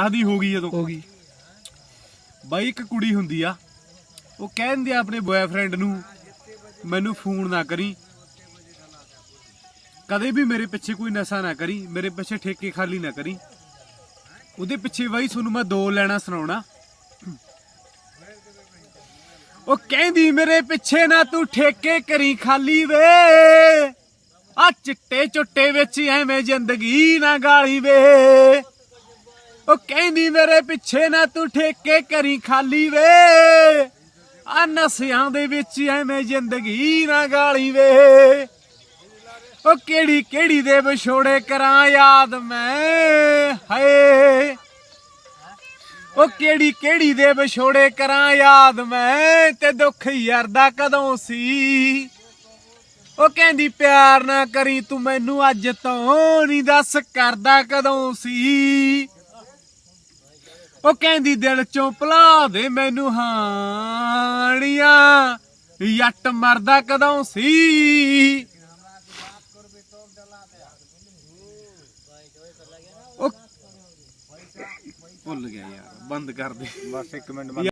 ਆਹਦੀ ਹੋ ਗਈ ਜਦੋਂ। ਹੋ ਗਈ। ਬਾਈ ਇੱਕ ਕੁੜੀ ਹੁੰਦੀ ਆ ਉਹ ਕਹਿੰਦੀ ਆ ਆਪਣੇ ਬॉयਫ੍ਰੈਂਡ ਨੂੰ ਮੈਨੂੰ ਫੋਨ ਨਾ ਕਰੀ। ਕਦੇ ਵੀ ਮੇਰੇ ਪਿੱਛੇ ਕੋਈ ਨਸ਼ਾ ਨਾ ਕਰੀ ਮੇਰੇ ਪਿੱਛੇ ਠੇਕੇ ਖਾਲੀ ਨਾ ਕਰੀ। ਉਹਦੇ ਪਿੱਛੇ ਬਾਈ ਤੁਹਾਨੂੰ ਮੈਂ ਦੋ ਲੈਣਾ ਸੁਣਾਉਣਾ। ਉਹ ਕਹਿੰਦੀ ਮੇਰੇ ਪਿੱਛੇ ਨਾ ਤੂੰ ਠੇਕੇ ਕਰੀ ਖਾਲੀ ਵੇ। ਆ ਚਿੱਟੇ ਚੁੱਟੇ ਵਿੱਚ ਐਵੇਂ ਜ਼ਿੰਦਗੀ ਨਾ ਗਾਲੀ ਵੇ। ਉਹ ਕਹਿੰਦੀ, ਮੇਰੇ ਪਿੱਛੇ ਨਾ ਤੂੰ ਠੇਕੇ ਕਰੀ ਖਾਲੀ ਵੇ। ਆ ਨਸਿਆਂ ਦੇ ਵਿੱਚ ਐਵੇਂ ਜ਼ਿੰਦਗੀ ਨਾ ਗਾਲੀ ਵੇ। ਉਹ ਕਿਹੜੀ ਕਿਹੜੀ ਦੇ ਵਿਛੋੜੇ ਕਰਾਂ ਯਾਦ ਮੈਂ, ਹਾਏ। ਉਹ ਕਿਹੜੀ ਕਿਹੜੀ ਦੇ ਵਿਛੋੜੇ ਕਰਾਂ ਯਾਦ ਮੈਂ, ਤੇ ਦੁੱਖ ਯਾਰ ਦਾ ਕਦੋਂ ਸੀ। ਉਹ ਕਹਿੰਦੀ, ਪਿਆਰ ਨਾ ਕਰੀ ਤੂੰ ਮੈਨੂੰ ਅੱਜ ਤੋਂ ਨਹੀਂ ਦੱਸ ਕਰਦਾ ਕਦੋਂ ਸੀ। ਉਹ ਕਹਿੰਦੀ ਦਿਲ ਚੋਂ ਭੁਲਾ ਦੇ ਮੈਨੂੰ ਹਾਣੀਆਂ। ਯੱਟ ਮਰਦਾ ਕਦੋਂ ਸੀ? ਉਹ ਭੁੱਲ ਗਿਆ ਯਾਰ ਬੰਦ ਕਰ ਦੇ। ਬਸ 1 ਮਿੰਟ